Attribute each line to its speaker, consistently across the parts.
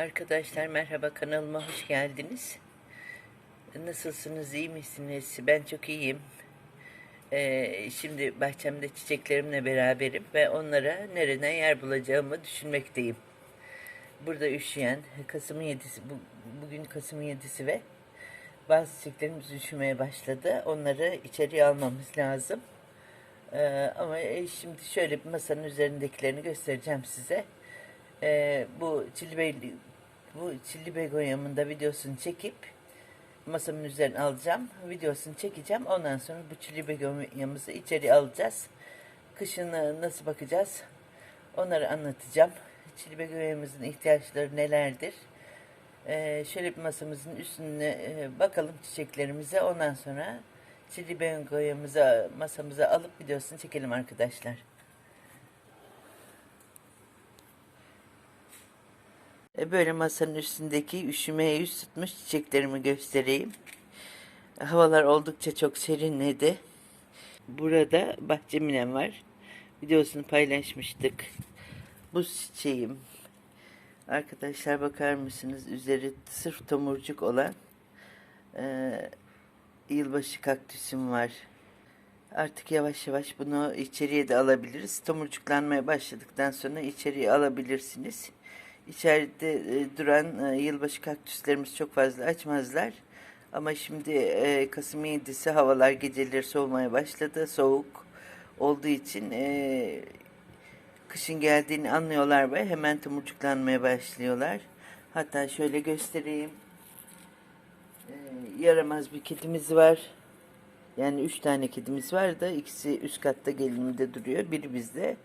Speaker 1: Arkadaşlar merhaba kanalıma hoş geldiniz. Nasılsınız iyi misiniz? Ben çok iyiyim. Ee, şimdi bahçemde çiçeklerimle beraberim ve onlara nereden yer bulacağımı düşünmekteyim. Burada üşüyen Kasım'ın 7'si bu, bugün Kasım'ın 7'si ve bazı çiçeklerimiz üşümeye başladı. Onları içeriye almamız lazım. Ee, ama e, şimdi şöyle masanın üzerindekilerini göstereceğim size. Ee, bu bey, bu çilli begonyamın da videosunu çekip masamın üzerine alacağım. Videosunu çekeceğim. Ondan sonra bu çilli begonyamızı içeri alacağız. Kışın e, nasıl bakacağız? Onları anlatacağım. Çilli begonyamızın ihtiyaçları nelerdir? Ee, şöyle bir masamızın üstüne e, bakalım çiçeklerimize. Ondan sonra çilli begonyamızı masamıza alıp videosunu çekelim arkadaşlar. Böyle masanın üstündeki üşümeye yüz tutmuş çiçeklerimi göstereyim. Havalar oldukça çok serinledi. Burada bahçeminem var. Videosunu paylaşmıştık. Bu çiçeğim. Arkadaşlar bakar mısınız? Üzeri sırf tomurcuk olan e, yılbaşı kaktüsüm var. Artık yavaş yavaş bunu içeriye de alabiliriz. Tomurcuklanmaya başladıktan sonra içeriye alabilirsiniz. İçeride e, duran e, yılbaşı kaktüslerimiz çok fazla açmazlar. Ama şimdi e, Kasım 7'si havalar geceleri soğumaya başladı. Soğuk olduğu için e, kışın geldiğini anlıyorlar ve hemen tomurcuklanmaya başlıyorlar. Hatta şöyle göstereyim. E, yaramaz bir kedimiz var. Yani üç tane kedimiz var da ikisi üst katta gelinimde duruyor. Biri bizde.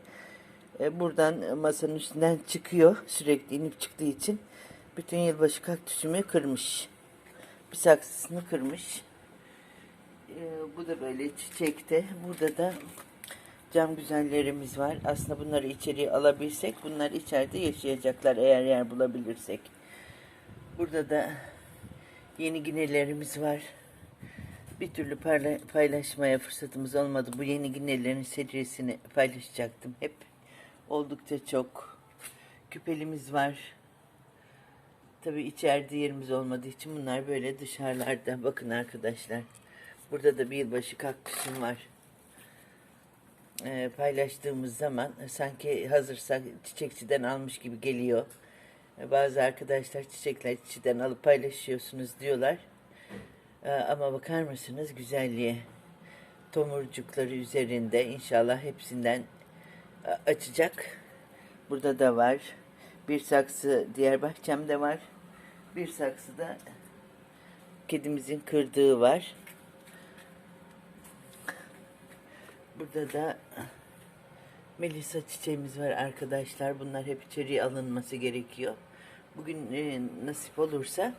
Speaker 1: E, buradan masanın üstünden çıkıyor. Sürekli inip çıktığı için bütün yılbaşı kaktüsümü kırmış. Bir saksısını kırmış. E, bu da böyle çiçekte. Burada da cam güzellerimiz var. Aslında bunları içeriye alabilsek bunlar içeride yaşayacaklar eğer yer bulabilirsek. Burada da yeni ginelerimiz var. Bir türlü paylaşmaya fırsatımız olmadı. Bu yeni ginelerin serisini paylaşacaktım hep. Oldukça çok. Küpelimiz var. Tabii içeride yerimiz olmadığı için bunlar böyle dışarılarda. Bakın arkadaşlar. Burada da bir yılbaşı kaktüsüm var. Ee, paylaştığımız zaman sanki hazırsa çiçekçiden almış gibi geliyor. Ee, bazı arkadaşlar çiçekler çiçekten alıp paylaşıyorsunuz diyorlar. Ee, ama bakar mısınız güzelliğe? Tomurcukları üzerinde inşallah hepsinden açacak. Burada da var. Bir saksı diğer bahçemde var. Bir saksı da kedimizin kırdığı var. Burada da Melisa çiçeğimiz var arkadaşlar. Bunlar hep içeriye alınması gerekiyor. Bugün e, nasip olursa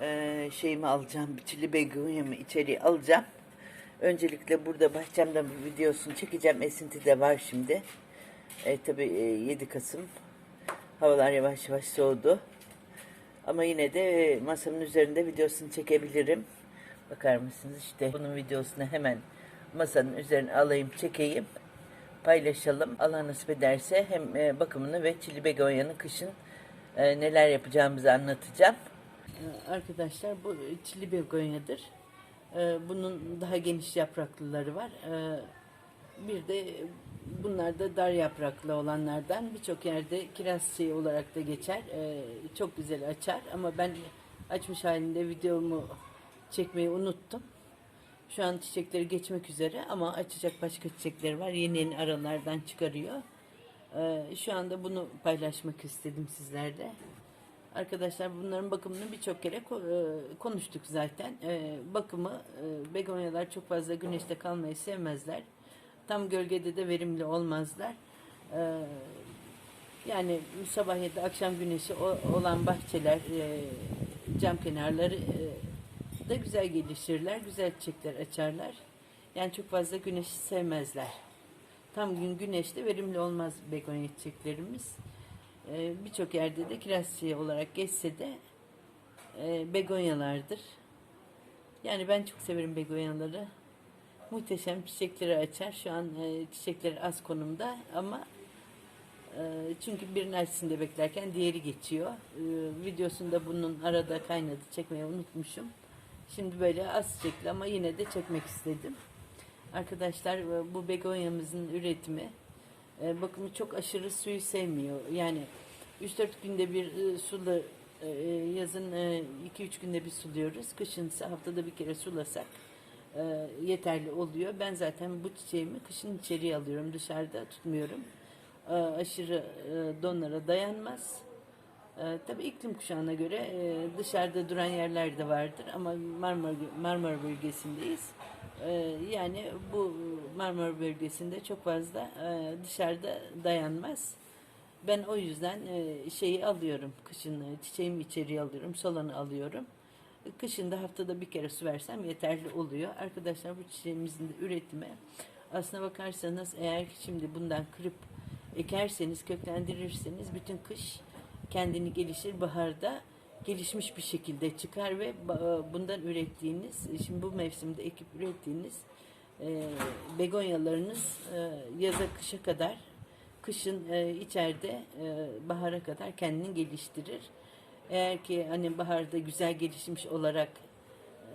Speaker 1: e, şeyimi alacağım. Biçili begonyamı içeriye alacağım. Öncelikle burada bahçemden bir videosunu çekeceğim. Esinti de var şimdi. E, tabii e, 7 Kasım. Havalar yavaş yavaş soğudu. Ama yine de e, masamın üzerinde videosunu çekebilirim. Bakar mısınız işte bunun videosunu hemen masanın üzerine alayım çekeyim. Paylaşalım. Allah nasip ederse hem e, bakımını ve çili begonya'nın kışın e, neler yapacağımızı anlatacağım. Arkadaşlar bu çili begonyadır. E, Bunun daha geniş yapraklıları var. E, Bir de bunlar da dar yapraklı olanlardan birçok yerde kiraz çiçeği olarak da geçer. E, Çok güzel açar ama ben açmış halinde videomu çekmeyi unuttum. Şu an çiçekleri geçmek üzere ama açacak başka çiçekleri var. Yeni yeni aralardan çıkarıyor. Ee, şu anda bunu paylaşmak istedim sizlerle. Arkadaşlar bunların bakımını birçok kere e, konuştuk zaten. Ee, bakımı e, begonyalar çok fazla güneşte kalmayı sevmezler. Tam gölgede de verimli olmazlar. Ee, yani sabah ya da akşam güneşi olan bahçeler, e, cam kenarları e, da güzel gelişirler, güzel çiçekler açarlar. Yani çok fazla güneşi sevmezler. Tam gün güneşte verimli olmaz begonya çiçeklerimiz. E, Birçok yerde de kiraz olarak geçse de e, begonyalardır. Yani ben çok severim begonyaları. Muhteşem çiçekleri açar. Şu an e, çiçekleri az konumda ama
Speaker 2: Ee, Çünkü birinin açısında beklerken diğeri geçiyor. Ee, Videosunda bunun arada kaynadı. Çekmeyi unutmuşum. Şimdi böyle az çekti ama yine de çekmek istedim. Arkadaşlar e, bu begonyamızın üretimi e, bakımı çok aşırı suyu sevmiyor. Yani 3-4 günde bir e, sulu e, yazın 2-3 günde bir suluyoruz. Kışın ise haftada bir kere sulasak e, yeterli oluyor. Ben zaten bu çiçeğimi kışın içeriye alıyorum. Dışarıda tutmuyorum. E, aşırı e, donlara dayanmaz. E, tabii iklim kuşağına göre e, dışarıda duran yerler de vardır ama Marmara, Marmara bölgesindeyiz. E, yani bu Marmara bölgesinde çok fazla e, dışarıda dayanmaz. Ben o yüzden e, şeyi alıyorum. Kışın e, çiçeğimi içeriye alıyorum. Solanı alıyorum. Kışın da haftada bir kere su versem yeterli oluyor. Arkadaşlar bu çiçeğimizin üretimi aslına bakarsanız eğer şimdi bundan kırıp ekerseniz, köklendirirseniz bütün kış kendini gelişir. Baharda gelişmiş bir şekilde çıkar ve ba- bundan ürettiğiniz, şimdi bu mevsimde ekip ürettiğiniz e, begonyalarınız e, yaza kışa kadar kışın e, içeride e, bahara kadar kendini geliştirir. Eğer ki hani baharda güzel gelişmiş olarak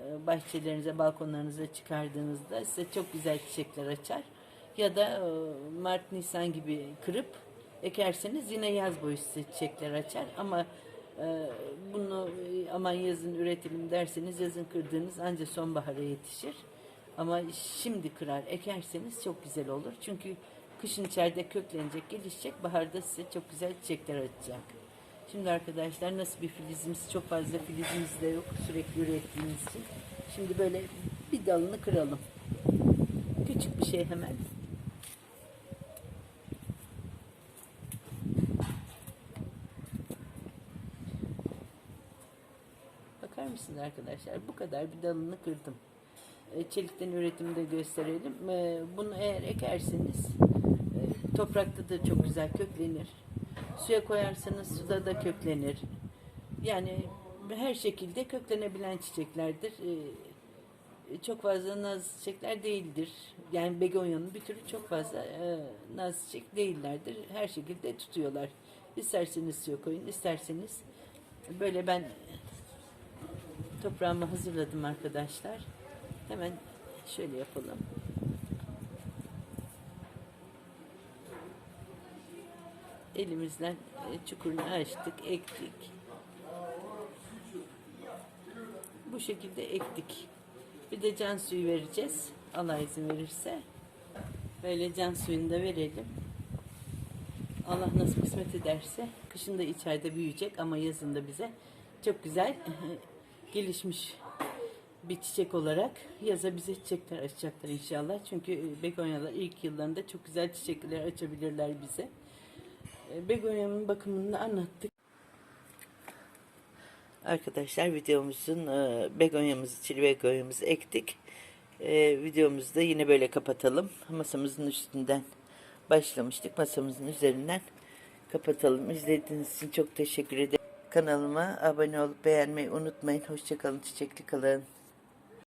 Speaker 2: e, bahçelerinize, balkonlarınıza çıkardığınızda size çok güzel çiçekler açar. Ya da e, Mart, Nisan gibi kırıp ekerseniz yine yaz boyu size çiçekler açar. Ama e, bunu aman yazın üretelim derseniz yazın kırdığınız ancak sonbahara yetişir. Ama şimdi kırar ekerseniz çok güzel olur. Çünkü kışın içeride köklenecek, gelişecek. Baharda size çok güzel çiçekler açacak. Şimdi arkadaşlar nasıl bir filizimiz çok fazla filizimiz de yok sürekli ürettiğimiz için. Şimdi böyle bir dalını kıralım. Küçük bir şey hemen. Bakar mısınız arkadaşlar? Bu kadar bir dalını kırdım. E, Çelikten üretimi de gösterelim. E, Bunu eğer ekerseniz e, toprakta da çok güzel köklenir. Suya koyarsanız suda da köklenir. Yani her şekilde köklenebilen çiçeklerdir. E, Çok fazla naz çiçekler değildir. Yani begonyanın bir türü çok fazla e, naz çiçek değillerdir. Her şekilde tutuyorlar. İsterseniz suya koyun, isterseniz böyle ben toprağımı hazırladım arkadaşlar. Hemen şöyle yapalım. Elimizden e, çukurunu açtık, ektik. Bu şekilde ektik. Bir de can suyu vereceğiz. Allah izin verirse. Böyle can suyunu da verelim. Allah nasıl kısmet ederse kışın da içeride büyüyecek ama yazın da bize çok güzel gelişmiş bir çiçek olarak yaza bize çiçekler açacaklar inşallah. Çünkü e, begonyalar ilk yıllarında çok güzel çiçekler açabilirler bize. E, Begonyamın bakımını anlattık. Arkadaşlar videomuzun e, begonyamızı, çili begonyamızı ektik. E, videomuzu da yine böyle kapatalım. Masamızın üstünden başlamıştık. Masamızın üzerinden kapatalım. İzlediğiniz için çok teşekkür ederim. Kanalıma abone olup beğenmeyi unutmayın. Hoşçakalın, çiçekli kalın.